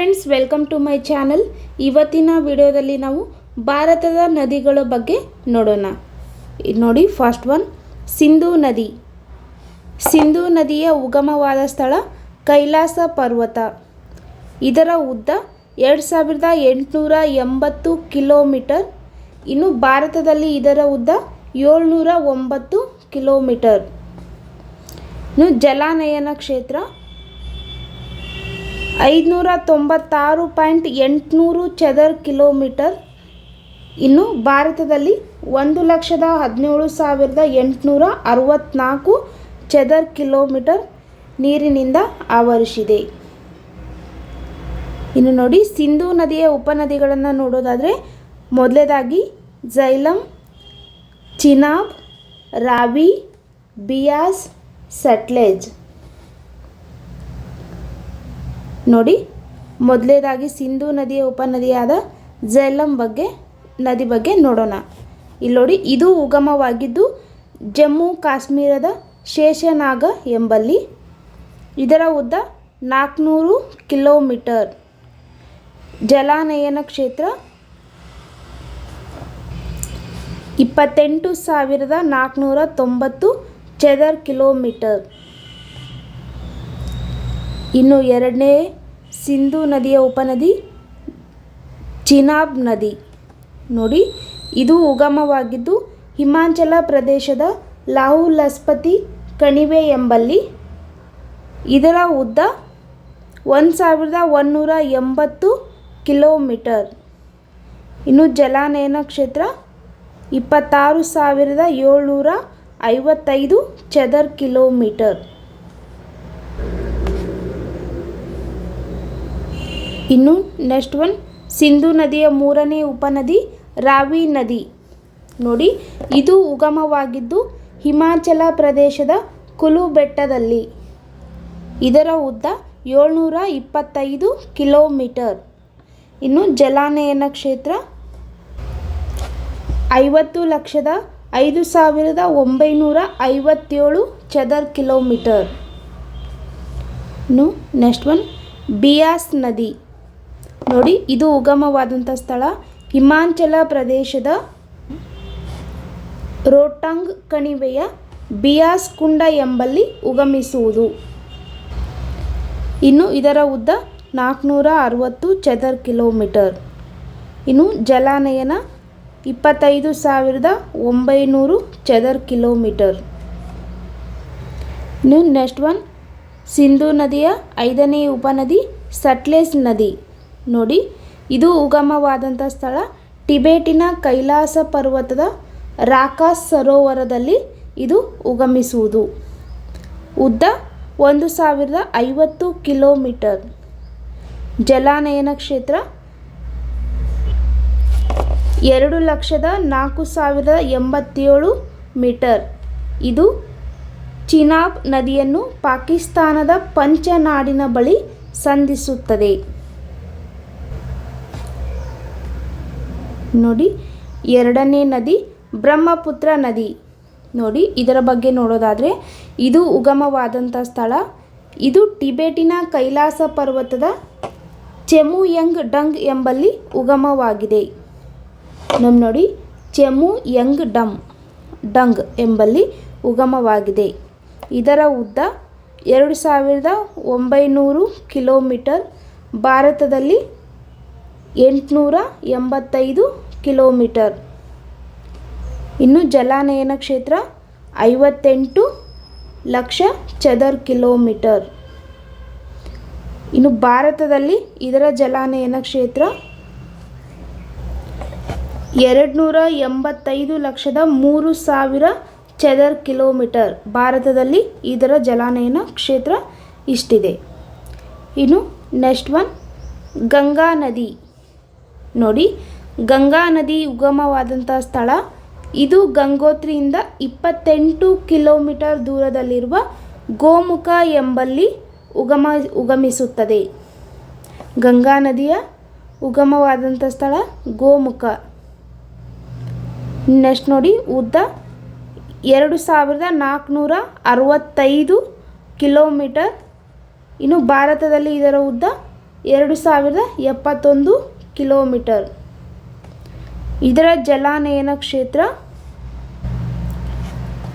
Friends welcome to my channel ಇವತ್ತಿನ ವಿಡಿಯೋದಲ್ಲಿ ನಾವು ಭಾರತದ ನದಿಗಳ ಬಗ್ಗೆ ನೋಡೋಣ. ನೋಡಿ ಫಸ್ಟ್ ಒನ್ ಸಿಂಧೂ ನದಿ. ಸಿಂಧೂ ನದಿಯ ಉಗಮವಾದ ಸ್ಥಳ ಕೈಲಾಸ ಪರ್ವತ. ಇದರ ಉದ್ದ ಎರಡು ಸಾವಿರದ ಎಂಟುನೂರ ಎಂಬತ್ತು ಕಿಲೋಮೀಟರ್. ಇನ್ನು ಭಾರತದಲ್ಲಿ ಇದರ ಉದ್ದ ಏಳ್ನೂರ ಒಂಬತ್ತು ಕಿಲೋಮೀಟರ್. ಇನ್ನು ಜಲಾನಯನ ಕ್ಷೇತ್ರ ಐದುನೂರ ತೊಂಬತ್ತಾರು ಪಾಯಿಂಟ್ ಎಂಟುನೂರು ಚದರ್ ಕಿಲೋಮೀಟರ್. ಇನ್ನು ಭಾರತದಲ್ಲಿ ಒಂದು ಲಕ್ಷದ ಹದಿನೇಳು ಸಾವಿರದ ಎಂಟುನೂರ ಅರವತ್ತ್ನಾಲ್ಕು ಚದರ್ ಕಿಲೋಮೀಟರ್ ನೀರಿನಿಂದ ಆವರಿಸಿದೆ. ಇನ್ನು ನೋಡಿ, ಸಿಂಧೂ ನದಿಯ ಉಪನದಿಗಳನ್ನು ನೋಡೋದಾದರೆ, ಮೊದಲೇದಾಗಿ ಜೈಲಂ, ಚಿನಾಬ್, ರಾವಿ, ಬಿಯಾಸ್, ಸಟ್ಲೇಜ್. ನೋಡಿ, ಮೊದಲೇದಾಗಿ ಸಿಂಧೂ ನದಿಯ ಉಪನದಿಯಾದ ಝೇಲಂ ಬಗ್ಗೆ, ನದಿ ಬಗ್ಗೆ ನೋಡೋಣ. ಇಲ್ಲಿ ನೋಡಿ, ಇದು ಉಗಮವಾಗಿದ್ದು ಜಮ್ಮು ಕಾಶ್ಮೀರದ ಶೇಷನಾಗ ಎಂಬಲ್ಲಿ. ಇದರ ಉದ್ದ ನಾಲ್ಕುನೂರು ಕಿಲೋಮೀಟರ್. ಜಲಾನಯನ ಕ್ಷೇತ್ರ ಇಪ್ಪತ್ತೆಂಟು ಸಾವಿರದ ನಾಲ್ಕುನೂರ ತೊಂಬತ್ತು ಚದರ್ ಕಿಲೋಮೀಟರ್. ಇನ್ನು ಎರಡನೇ ಸಿಂಧೂ ನದಿಯ ಉಪನದಿ, ಚಿನಾಬ್ ನದಿ. ನೋಡಿ, ಇದು ಉಗಮವಾಗಿದ್ದು ಹಿಮಾಚಲ ಪ್ರದೇಶದ ಲಾಹು ಲಸ್ಪತಿ ಕಣಿವೆ ಎಂಬಲ್ಲಿ ಇದರ ಉದ್ದ ಒಂದು ಸಾವಿರದ ಒಂದುನೂರ ಎಂಬತ್ತು ಕಿಲೋಮೀಟರ್. ಇನ್ನು ಜಲಾನಯನ ಕ್ಷೇತ್ರ ಇಪ್ಪತ್ತಾರು ಸಾವಿರದ ಏಳ್ನೂರ ಐವತ್ತೈದು ಚದರ್ ಕಿಲೋಮೀಟರ್. ಇನ್ನು ನೆಕ್ಸ್ಟ್ ಒನ್ ಸಿಂಧು ನದಿಯ ಮೂರನೇ ಉಪನದಿ, ರಾವಿ ನದಿ. ನೋಡಿ, ಇದು ಉಗಮವಾಗಿದ್ದು ಹಿಮಾಚಲ ಪ್ರದೇಶದ ಕುಲು ಬೆಟ್ಟದಲ್ಲಿ ಇದರ ಉದ್ದ ಏಳ್ನೂರ ಇಪ್ಪತ್ತೈದು ಕಿಲೋಮೀಟರ್. ಇನ್ನು ಜಲಾನಯನ ಕ್ಷೇತ್ರ, ಐವತ್ತು ಲಕ್ಷದ ಐದು ಸಾವಿರದ ಒಂಬೈನೂರ ಐವತ್ತೇಳು ಚದರ್ ಕಿಲೋಮೀಟರ್. ಇನ್ನು ನೆಕ್ಸ್ಟ್ ಒನ್ ಬಿಯಾಸ್ ನದಿ. ನೋಡಿ, ಇದು ಉಗಮವಾದಂಥ ಸ್ಥಳ. ಹಿಮಾಚಲ ಪ್ರದೇಶದ ರೋಟಾಂಗ್ ಕಣಿವೆಯ ಬಿಯಾಸ್ ಕುಂಡ ಎಂಬಲ್ಲಿ ಉಗಮಿಸುವುದು. ಇನ್ನು ಇದರ ಉದ್ದ ನಾಲ್ಕುನೂರ ಅರವತ್ತು ಚದರ್ ಕಿಲೋಮೀಟರ್. ಇನ್ನು ಜಲಾನಯನ ಇಪ್ಪತ್ತೈದು ಸಾವಿರದ ಒಂಬೈನೂರು ಚದರ್ ಕಿಲೋಮೀಟರ್. ಇನ್ನು ನೆಕ್ಸ್ಟ್ ಒನ್, ಸಿಂಧೂ ನದಿಯ ಐದನೇ ಉಪನದಿ ಸಟ್ಲೇಸ್ ನದಿ. ನೋಡಿ, ಇದು ಉಗಮವಾದಂಥ ಸ್ಥಳ. ಟಿಬೇಟಿನ ಕೈಲಾಸ ಪರ್ವತದ ರಾಕಾಸ್ ಸರೋವರದಲ್ಲಿ ಇದು ಉಗಮಿಸುವುದು. ಉದ್ದ ಒಂದು ಸಾವಿರದ ಐವತ್ತು ಕಿಲೋಮೀಟರ್. ಜಲಾನಯನ ಕ್ಷೇತ್ರ ಎರಡು ಲಕ್ಷದ ನಾಲ್ಕು ಸಾವಿರದ ಎಂಬತ್ತೇಳು ಮೀಟರ್. ಇದು ಚಿನಾಬ್ ನದಿಯನ್ನು ಪಾಕಿಸ್ತಾನದ ಪಂಚನಾಡಿನ ಬಳಿ ಸಂಧಿಸುತ್ತದೆ. ನೋಡಿ, ಎರಡನೇ ನದಿ ಬ್ರಹ್ಮಪುತ್ರ ನದಿ. ನೋಡಿ, ಇದರ ಬಗ್ಗೆ ನೋಡೋದಾದರೆ, ಇದು ಉಗಮವಾದಂಥ ಸ್ಥಳ. ಇದು ಟಿಬೇಟಿನ ಕೈಲಾಸ ಪರ್ವತದ ಚೆಮು ಯಂಗ್ ಡಂಗ್ ಎಂಬಲ್ಲಿ ಉಗಮವಾಗಿದೆ. ನಮ್ಮ ನೋಡಿ ಚೆಮು ಯಂಗ್ ಡಮ್, ಡಂಗ್ ಎಂಬಲ್ಲಿ ಉಗಮವಾಗಿದೆ. ಇದರ ಉದ್ದ ಎರಡು ಸಾವಿರದ ಒಂಬೈನೂರು ಕಿಲೋಮೀಟರ್ ಭಾರತದಲ್ಲಿ ಎಂಟುನೂರ ಎಂಬತ್ತೈದು ಕಿಲೋಮೀಟರ್. ಇನ್ನು ಜಲಾನಯನ ಕ್ಷೇತ್ರ ಐವತ್ತೆಂಟು ಲಕ್ಷ ಚದರ್ ಕಿಲೋಮೀಟರ್. ಇನ್ನು ಭಾರತದಲ್ಲಿ ಇದರ ಜಲಾನಯನ ಕ್ಷೇತ್ರ ಎರಡು ನೂರ ಎಂಬತ್ತೈದು ಲಕ್ಷದ ಮೂರು ಸಾವಿರ ಚದರ್ ಕಿಲೋಮೀಟರ್. ಭಾರತದಲ್ಲಿ ಇದರ ಜಲಾನಯನ ಕ್ಷೇತ್ರ ಇಷ್ಟಿದೆ. ಇನ್ನು ನೆಕ್ಸ್ಟ್ ಒನ್ ಗಂಗಾ ನದಿ. ನೋಡಿ, ಗಂಗಾ ನದಿ ಉಗಮವಾದಂಥ ಸ್ಥಳ. ಇದು ಗಂಗೋತ್ರಿಯಿಂದ ಇಪ್ಪತ್ತೆಂಟು ಕಿಲೋಮೀಟರ್ ದೂರದಲ್ಲಿರುವ ಗೋಮುಖ ಎಂಬಲ್ಲಿ ಉಗಮ, ಉಗಮಿಸುತ್ತದೆ. ಗಂಗಾ ನದಿಯ ಉಗಮವಾದಂಥ ಸ್ಥಳ ಗೋಮುಖ. ನೆಕ್ಸ್ಟ್ ನೋಡಿ, ಉದ್ದ ಎರಡು ಸಾವಿರದ ನಾಲ್ಕುನೂರ ಅರವತ್ತೈದು ಕಿಲೋಮೀಟರ್. ಇನ್ನು ಭಾರತದಲ್ಲಿ ಇದರ ಉದ್ದ ಎರಡು ಸಾವಿರದ ಎಪ್ಪತ್ತೊಂದು ಕಿಲೋಮೀಟರ್. ಇದರ ಜಲಾನಯನ ಕ್ಷೇತ್ರ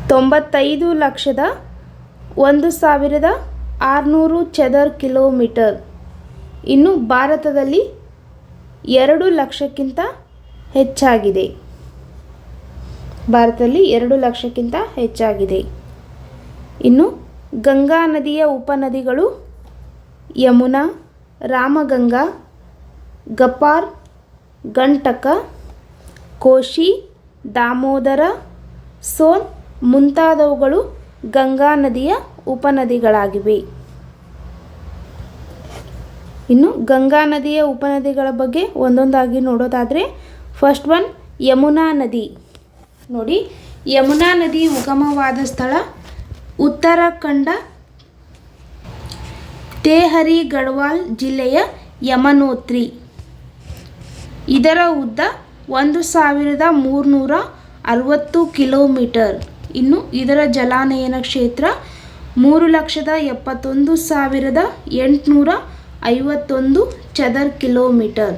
ತೊಂಬತ್ತೈದು ಲಕ್ಷದ ಒಂದು ಸಾವಿರದ ಆರುನೂರು ಚದರ್ ಕಿಲೋಮೀಟರ್. ಇನ್ನು ಭಾರತದಲ್ಲಿ ಎರಡು ಲಕ್ಷಕ್ಕಿಂತ ಹೆಚ್ಚಾಗಿದೆ. ಭಾರತದಲ್ಲಿ ಎರಡು ಲಕ್ಷಕ್ಕಿಂತ ಹೆಚ್ಚಾಗಿದೆ. ಇನ್ನು ಗಂಗಾ ನದಿಯ ಉಪನದಿಗಳು ಯಮುನಾ, ರಾಮಗಂಗಾ ಗಪಾರ್ ಗಂಟಕ, ಕೋಶಿ, ದಾಮೋದರ, ಸೋನ್ ಮುಂತಾದವುಗಳು ಗಂಗಾ ನದಿಯ ಉಪನದಿಗಳಾಗಿವೆ. ಇನ್ನು ಗಂಗಾ ನದಿಯ ಉಪನದಿಗಳ ಬಗ್ಗೆ ಒಂದೊಂದಾಗಿ ನೋಡೋದಾದರೆ ಫಸ್ಟ್ ಒನ್ ಯಮುನಾ ನದಿ. ನೋಡಿ, ಯಮುನಾ ನದಿ ಉಗಮವಾದ ಸ್ಥಳ ಉತ್ತರಾಖಂಡ, ತೇಹರಿ ಗಢವಾಲ್ ಜಿಲ್ಲೆಯ ಯಮನೋತ್ರಿ. ಇದರ ಉದ್ದ ಒಂದು ಸಾವಿರದ ಮೂರುನೂರ ಅರವತ್ತು ಕಿಲೋಮೀಟರ್. ಇನ್ನು ಇದರ ಜಲಾನಯನ ಕ್ಷೇತ್ರ ಮೂರು ಲಕ್ಷದ ಎಪ್ಪತ್ತೊಂದು ಸಾವಿರದ ಎಂಟುನೂರ ಐವತ್ತೊಂದು ಚದರ್ ಕಿಲೋಮೀಟರ್.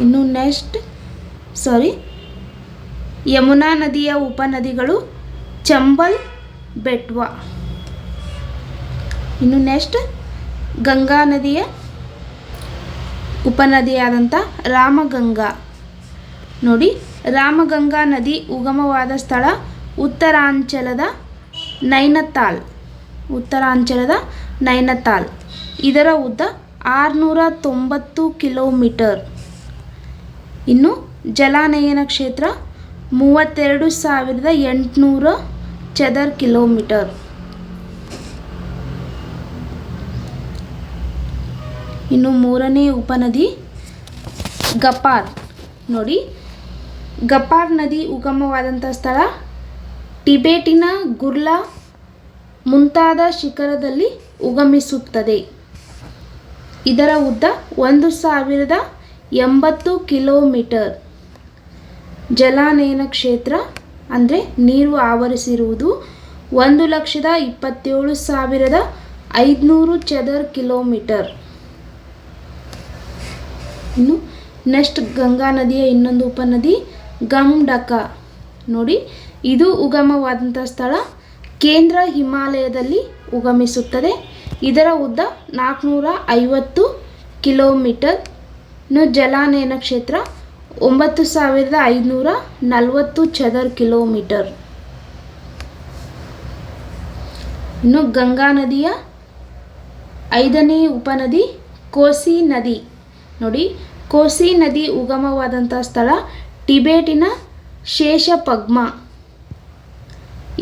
ಇನ್ನು ನೆಕ್ಸ್ಟ್, ಸಾರಿ, ಯಮುನಾ ನದಿಯ ಉಪನದಿಗಳು ಚಂಬಲ್, ಬೆಟ್ವಾ. ಇನ್ನು ನೆಕ್ಸ್ಟ್, ಗಂಗಾ ನದಿಯ ಉಪನದಿಯಾದಂಥ ರಾಮಗಂಗಾ. ನೋಡಿ, ರಾಮಗಂಗಾ ನದಿ ಉಗಮವಾದ ಸ್ಥಳ ಉತ್ತರಾಂಚಲದ ನೈನತಾಲ್. ಉತ್ತರಾಂಚಲದ ನೈನತಾಲ್. ಇದರ ಉದ್ದ ಆರುನೂರ ತೊಂಬತ್ತು ಕಿಲೋಮೀಟರ್. ಇನ್ನು ಜಲಾನಯನ ಕ್ಷೇತ್ರ ಮೂವತ್ತೆರಡು ಸಾವಿರದ ಎಂಟುನೂರ ಚದರ್ ಕಿಲೋಮೀಟರ್. ಇನ್ನು ಮೂರನೇ ಉಪನದಿ ಗಪಾರ್ ನೋಡಿ ಗಪಾರ್ ನದಿ ಉಗಮವಾದಂಥ ಸ್ಥಳ. ಟಿಬೇಟಿನ ಗುರ್ಲಾ ಮುಂತಾದ ಶಿಖರದಲ್ಲಿ ಉಗಮಿಸುತ್ತದೆ. ಇದರ ಉದ್ದ ಒಂದು ಸಾವಿರದ ಎಂಬತ್ತು ಕಿಲೋಮೀಟರ್. ಜಲಾನಯನ ಕ್ಷೇತ್ರ, ಅಂದರೆ ನೀರು ಆವರಿಸಿರುವುದು ಒಂದು ಲಕ್ಷದ ಇಪ್ಪತ್ತೇಳು ಸಾವಿರದ ಐದುನೂರು ಚದರ್ ಕಿಲೋಮೀಟರ್. ಇನ್ನು ನೆಕ್ಸ್ಟ್ ಗಂಗಾ ನದಿಯ ಇನ್ನೊಂದು ಉಪನದಿ ಗಮ್ಡಕ ನೋಡಿ, ಇದು ಉಗಮವಾದಂಥ ಸ್ಥಳ. ಕೇಂದ್ರ ಹಿಮಾಲಯದಲ್ಲಿ ಉಗಮಿಸುತ್ತದೆ. ಇದರ ಉದ್ದ ನಾಲ್ಕುನೂರ ಐವತ್ತು ಕಿಲೋಮೀಟರ್ ಜಲಾನಯನ ಕ್ಷೇತ್ರ, ಒಂಬತ್ತು ಸಾವಿರದ ಐದುನೂರ ನಲವತ್ತು ಚದರ್ ಕಿಲೋಮೀಟರ್. ಇನ್ನು ಗಂಗಾ ನದಿಯ ಐದನೇ ಉಪನದಿ ಕೋಸಿ ನದಿ. ನೋಡಿ, ಕೋಸಿ ನದಿ ಉಗಮವಾದಂಥ ಸ್ಥಳ ಟಿಬೇಟಿನ ಶೇಷಪಗ್ಮ.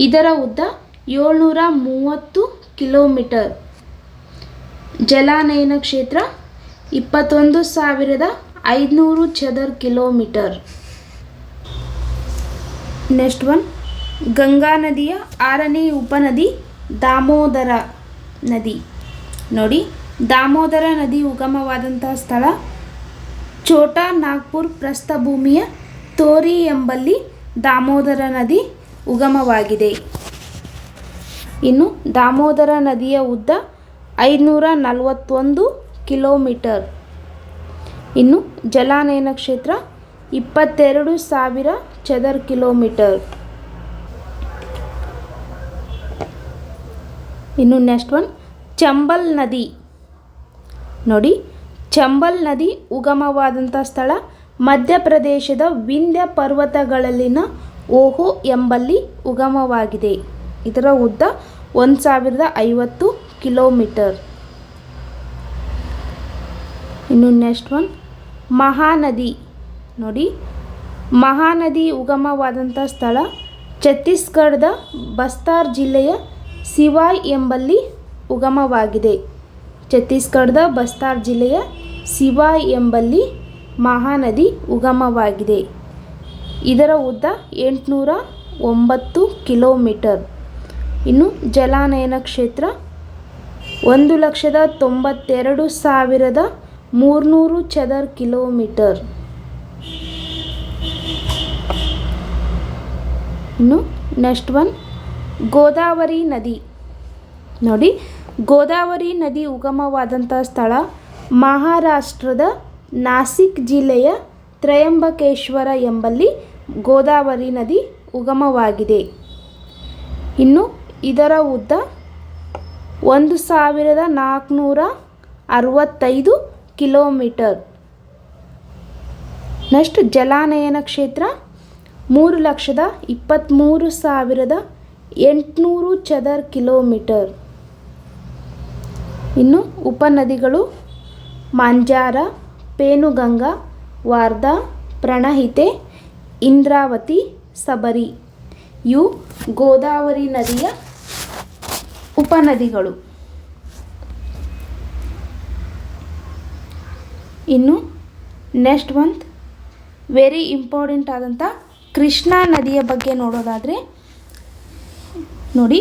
ಇದರ ಉದ್ದ ಏಳ್ನೂರ ಮೂವತ್ತು ಕಿಲೋಮೀಟರ್. ಜಲಾನಯನ ಕ್ಷೇತ್ರ ಇಪ್ಪತ್ತೊಂದು ಸಾವಿರದ ಐದುನೂರು ಚದರ್ ಕಿಲೋಮೀಟರ್. ನೆಕ್ಸ್ಟ್ ಒನ್, ಗಂಗಾ ನದಿಯ ಆರನೇ ಉಪನದಿ ದಾಮೋದರ ನದಿ. ನೋಡಿ ದಾಮೋದರ ನದಿ ಉಗಮವಾದಂತಹ ಸ್ಥಳ ಛೋಟಾ ನಾಗ್ಪುರ್ ಪ್ರಸ್ಥಭೂಮಿಯ ತೋರಿ ಎಂಬಲ್ಲಿ ದಾಮೋದರ ನದಿ ಉಗಮವಾಗಿದೆ. ಇನ್ನು ದಾಮೋದರ ನದಿಯ ಉದ್ದ ಐದುನೂರ ನಲವತ್ತೊಂದು ಕಿಲೋಮೀಟರ್. ಇನ್ನು ಜಲಾನಯನ ಕ್ಷೇತ್ರ ಇಪ್ಪತ್ತೆರಡು ಸಾವಿರ ಚದರ್ ಕಿಲೋಮೀಟರ್. ಇನ್ನು ನೆಕ್ಸ್ಟ್ ಒನ್, ಚಂಬಲ್ ನದಿ. ನೋಡಿ, ಚಂಬಲ್ ನದಿ ಉಗಮವಾದಂಥ ಸ್ಥಳ, ಮಧ್ಯಪ್ರದೇಶದ ವಿಂಧ್ಯ ಪರ್ವತಗಳಲ್ಲಿನ ಓಹೋ ಎಂಬಲ್ಲಿ ಉಗಮವಾಗಿದೆ. ಇದರ ಉದ್ದ ಒಂದು ಸಾವಿರದ ಐವತ್ತು ಕಿಲೋಮೀಟರ್. ಇನ್ನು ನೆಕ್ಸ್ಟ್ ಒನ್ ಮಹಾನದಿ. ನೋಡಿ, ಮಹಾನದಿ ಉಗಮವಾದಂಥ ಸ್ಥಳ ಛತ್ತೀಸ್ಗಢದ ಬಸ್ತಾರ್ ಜಿಲ್ಲೆಯ ಸಿವಾಯ್ ಎಂಬಲ್ಲಿ ಉಗಮವಾಗಿದೆ. ಛತ್ತೀಸ್ಗಢದ ಬಸ್ತಾರ್ ಜಿಲ್ಲೆಯ ಸಿವಾಯ್ ಎಂಬಲ್ಲಿ ಮಹಾನದಿ ಉಗಮವಾಗಿದೆ. ಇದರ ಉದ್ದ ಎಂಟುನೂರ ಒಂಬತ್ತು ಕಿಲೋಮೀಟರ್. ಇನ್ನು ಜಲಾನಯನ ಕ್ಷೇತ್ರ ಒಂದು ಲಕ್ಷದ ತೊಂಬತ್ತೆರಡು ಸಾವಿರದ ಮೂರುನೂರು ಚದರ್ ಕಿಲೋಮೀಟರ್. ಇನ್ನು ನೆಕ್ಸ್ಟ್ ಒನ್ ಗೋದಾವರಿ ನದಿ. ನೋಡಿ ಗೋದಾವರಿ ನದಿ ಉಗಮವಾದಂಥ ಸ್ಥಳ ಮಹಾರಾಷ್ಟ್ರದ ನಾಸಿಕ್ ಜಿಲ್ಲೆಯ ತ್ರಯಂಬಕೇಶ್ವರ ಎಂಬಲ್ಲಿ ಗೋದಾವರಿ ನದಿ ಉಗಮವಾಗಿದೆ. ಇನ್ನು ಇದರ ಉದ್ದ ಒಂದು ಸಾವಿರದ ನಾಲ್ಕುನೂರ ಅರವತ್ತೈದು ಕಿಲೋಮೀಟರ್. ನೆಕ್ಸ್ಟ್ ಜಲಾನಯನ ಕ್ಷೇತ್ರ ಮೂರು ಲಕ್ಷದ ಇಪ್ಪತ್ತ್ಮೂರು ಸಾವಿರದ ಎಂಟುನೂರು ಚದರ್ ಕಿಲೋಮೀಟರ್. ಇನ್ನು ಉಪನದಿಗಳು ಮಾಂಜಾರ, ಪೇನುಗಂಗಾ ವಾರ್ಧಾ ಪ್ರಣಹಿತೆ, ಇಂದ್ರಾವತಿ, ಸಬರಿ. ಇವು ಗೋದಾವರಿ ನದಿಯ ಉಪನದಿಗಳು. ಇನ್ನು ನೆಕ್ಸ್ಟ್ ಮಂತ್ ವೆರಿ ಇಂಪಾರ್ಟೆಂಟ್ ಆದಂಥ ಕೃಷ್ಣಾ ನದಿಯ ಬಗ್ಗೆ ನೋಡೋದಾದರೆ ನೋಡಿ,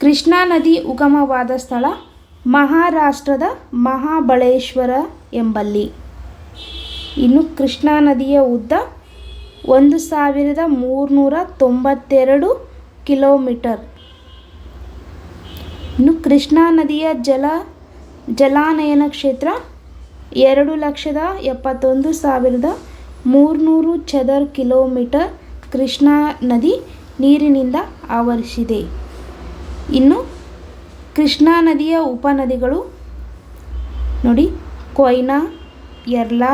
ಕೃಷ್ಣಾ ನದಿ ಉಗಮವಾದ ಸ್ಥಳ ಮಹಾರಾಷ್ಟ್ರದ ಮಹಾಬಳೇಶ್ವರ ಎಂಬಲ್ಲಿ. ಇನ್ನು ಕೃಷ್ಣಾ ನದಿಯ ಉದ್ದ ಒಂದು ಸಾವಿರದ ಮೂರುನೂರ ತೊಂಬತ್ತೆರಡು ಕಿಲೋಮೀಟರ್. ಇನ್ನು ಕೃಷ್ಣಾ ನದಿಯ ಜಲ, ಜಲಾನಯನ ಕ್ಷೇತ್ರ ಎರಡು ಲಕ್ಷದ ಎಪ್ಪತ್ತೊಂದು ಸಾವಿರದ ಮೂರುನೂರು ಚದರ್ ಕಿಲೋಮೀಟರ್ ಕೃಷ್ಣಾ ನದಿ ನೀರಿನಿಂದ ಆವರಿಸಿದೆ. ಇನ್ನು ಕೃಷ್ಣಾ ನದಿಯ ಉಪನದಿಗಳು ನೋಡಿ, ಕೊಯ್ನಾ ಯರ್ಲಾ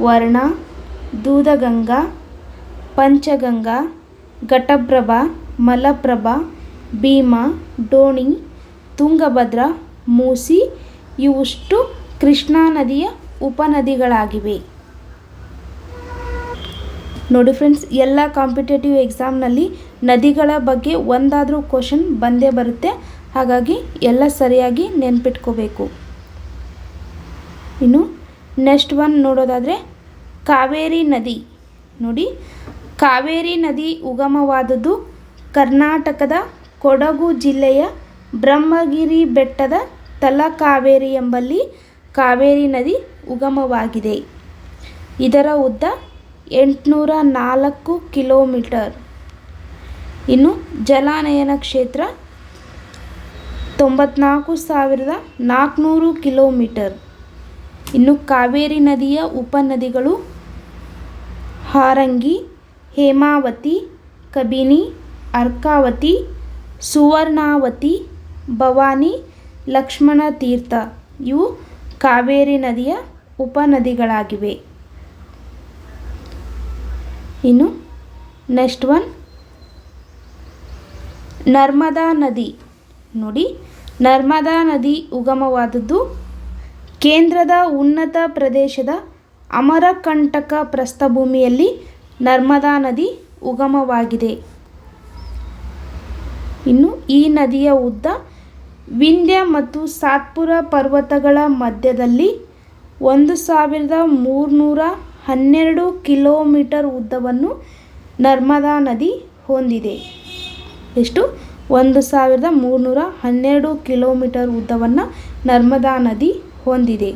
ವರ್ಣ, ದೂದಗಂಗಾ, ಪಂಚಗಂಗಾ, ಘಟಪ್ರಭಾ, ಮಲಪ್ರಭಾ, ಭೀಮಾ, ಡೋಣಿ, ತುಂಗಭದ್ರಾ, ಮೂಸಿ ಇವುಷ್ಟು ಕೃಷ್ಣಾ ನದಿಯ ಉಪನದಿಗಳಾಗಿವೆ. ನೋಡಿ ಫ್ರೆಂಡ್ಸ್ ಎಲ್ಲ ಕಾಂಪಿಟೇಟಿವ್ ಎಕ್ಸಾಮ್ನಲ್ಲಿ ನದಿಗಳ ಬಗ್ಗೆ ಒಂದಾದರೂ ಕ್ವಶನ್ ಬಂದೇ ಬರುತ್ತೆ. ಹಾಗಾಗಿ ಎಲ್ಲ ಸರಿಯಾಗಿ ನೆನ್ಪಿಟ್ಕೋಬೇಕು. ಇನ್ನು ನೆಕ್ಸ್ಟ್ ಒನ್ ನೋಡೋದಾದರೆ ಕಾವೇರಿ ನದಿ. ನೋಡಿ, ಕಾವೇರಿ ನದಿ ಉಗಮವಾದದ್ದು ಕರ್ನಾಟಕದ ಕೊಡಗು ಜಿಲ್ಲೆಯ ಬ್ರಹ್ಮಗಿರಿ ಬೆಟ್ಟದ ತಲಕಾವೇರಿ ಎಂಬಲ್ಲಿ ಕಾವೇರಿ ನದಿ ಉಗಮವಾಗಿದೆ. ಇದರ ಉದ್ದ ಎಂಟುನೂರ ನಾಲ್ಕು ಕಿಲೋಮೀಟರ್. ಇನ್ನು ಜಲಾನಯನ ಕ್ಷೇತ್ರ ತೊಂಬತ್ನಾಲ್ಕು ಸಾವಿರದ ನಾಲ್ಕುನೂರು ಕಿಲೋಮೀಟರ್. ಇನ್ನು ಕಾವೇರಿ ನದಿಯ ಉಪನದಿಗಳು ಹಾರಂಗಿ, ಹೇಮಾವತಿ, ಕಬಿನಿ, ಅರ್ಕಾವತಿ, ಸುವರ್ಣಾವತಿ, ಭವಾನಿ, ಲಕ್ಷ್ಮಣ ತೀರ್ಥ ಇವು ಕಾವೇರಿ ನದಿಯ ಉಪನದಿಗಳಾಗಿವೆ. ಇನ್ನು ನೆಕ್ಸ್ಟ್ ಒನ್. ನರ್ಮದಾ ನದಿ. ನೋಡಿ ನರ್ಮದಾ ನದಿ ಉಗಮವಾದದ್ದು ಕೇಂದ್ರದ ಉನ್ನತ ಪ್ರದೇಶದ ಅಮರಕಂಟಕ ಪ್ರಸ್ಥಭೂಮಿಯಲ್ಲಿ ನರ್ಮದಾ ನದಿ ಉಗಮವಾಗಿದೆ. ಇನ್ನು ಈ ನದಿಯ ಉದ್ದ ವಿಂಧ್ಯ ಮತ್ತು ಸಾತ್ಪುರ ಪರ್ವತಗಳ ಮಧ್ಯದಲ್ಲಿ ಒಂದು ಸಾವಿರದ ಮೂರುನೂರ ಹನ್ನೆರಡು ಕಿಲೋಮೀಟರ್ ಉದ್ದವನ್ನು ನರ್ಮದಾ ನದಿ ಹೊಂದಿದೆ. ಎಷ್ಟು? ಒಂದು ಸಾವಿರದ ಮೂರುನೂರ ಹನ್ನೆರಡು ಕಿಲೋಮೀಟರ್ ಉದ್ದವನ್ನು ನರ್ಮದಾ ನದಿ ಹೊಂದಿದೆ.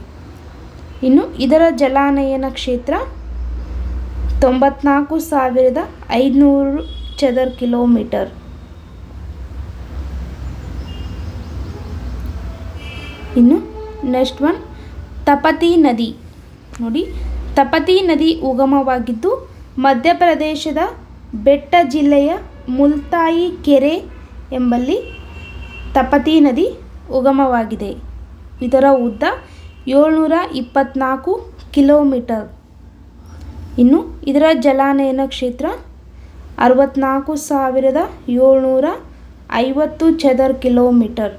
ಇನ್ನು ಇದರ ಜಲಾನಯನ ಕ್ಷೇತ್ರ ತೊಂಬತ್ನಾಲ್ಕು ಸಾವಿರದ ಐದುನೂರು ಚದರ್ ಕಿಲೋಮೀಟರ್. ಇನ್ನು ನೆಕ್ಸ್ಟ್ ಒನ್, ತಪತಿ ನದಿ. ನೋಡಿ, ತಪತಿ ನದಿ ಉಗಮವಾಗಿದ್ದು ಮಧ್ಯಪ್ರದೇಶದ ಬೆಟ್ಟ ಜಿಲ್ಲೆಯ ಮುಲ್ತಾಯಿ ಕೆರೆ ಎಂಬಲ್ಲಿ ತಪತಿ ನದಿ ಉಗಮವಾಗಿದೆ. ಇದರ ಉದ್ದ ಏಳ್ನೂರ ಇಪ್ಪತ್ತ್ನಾಲ್ಕು ಕಿಲೋಮೀಟರ್. ಇನ್ನು ಇದರ ಜಲಾನಯನ ಕ್ಷೇತ್ರ ಅರವತ್ತ್ನಾಲ್ಕು ಸಾವಿರದ ಏಳ್ನೂರ ಐವತ್ತು ಚದರ್ ಕಿಲೋಮೀಟರ್.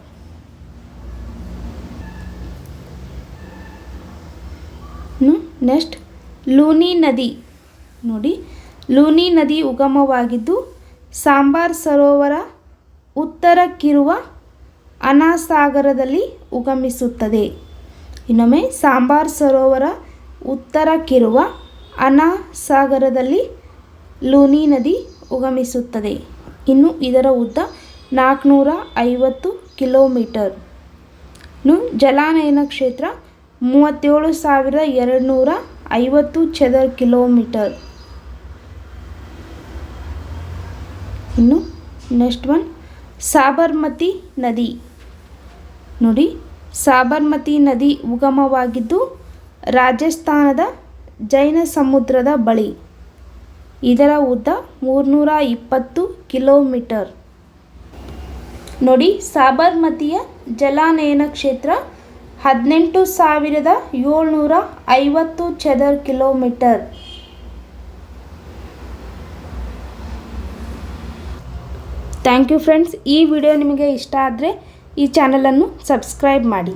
ನೆಕ್ಸ್ಟ್ ಲೂನಿ ನದಿ. ನೋಡಿ, ಲೂನಿ ನದಿ ಉಗಮವಾಗಿದ್ದು ಸಾಂಬಾರ್ ಸರೋವರ ಉತ್ತರಕ್ಕಿರುವ ಅನಾಸಾಗರದಲ್ಲಿ ಉಗಮಿಸುತ್ತದೆ. ಇನ್ನೊಮ್ಮೆ ಸಾಂಬಾರ್ ಸರೋವರ ಉತ್ತರಕ್ಕಿರುವ ಅನಾಸಾಗರದಲ್ಲಿ ಲೂನಿ ನದಿ ಉಗಮಿಸುತ್ತದೆ. ಇನ್ನು ಇದರ ಉದ್ದ ನಾಲ್ಕುನೂರ ಐವತ್ತು ಕಿಲೋಮೀಟರ್. ಇನ್ನು ಜಲಾನಯನ ಕ್ಷೇತ್ರ ಮೂವತ್ತೇಳು ಸಾವಿರದ ಎರಡುನೂರ ಐವತ್ತು ಚದರ್ ಕಿಲೋಮೀಟರ್. ಇನ್ನು ನೆಕ್ಸ್ಟ್ ಒನ್ ಸಾಬರ್ಮತಿ ನದಿ. ನೋಡಿ, ಸಾಬರ್ಮತಿ ನದಿ ಉಗಮವಾಗಿದ್ದು ರಾಜಸ್ಥಾನದ ಜೈನ ಸಮುದ್ರದ ಬಳಿ. ಇದರ ಉದ್ದ ಮೂರ್ನೂರ ಇಪ್ಪತ್ತು ಕಿಲೋಮೀಟರ್. ನೋಡಿ, ಸಾಬರ್ಮತಿಯ ಜಲಾನಯನ ಕ್ಷೇತ್ರ ಹದಿನೆಂಟು ಸಾವಿರದ ಏಳ್ನೂರ ಐವತ್ತು ಚದರ್ ಕಿಲೋಮೀಟರ್. ಥ್ಯಾಂಕ್ ಯು ಫ್ರೆಂಡ್ಸ್ ಈ ವಿಡಿಯೋ ನಿಮಗೆ ಇಷ್ಟ ಆದರೆ ಈ ಚಾನಲನ್ನು ಸಬ್ಸ್ಕ್ರೈಬ್ ಮಾಡಿ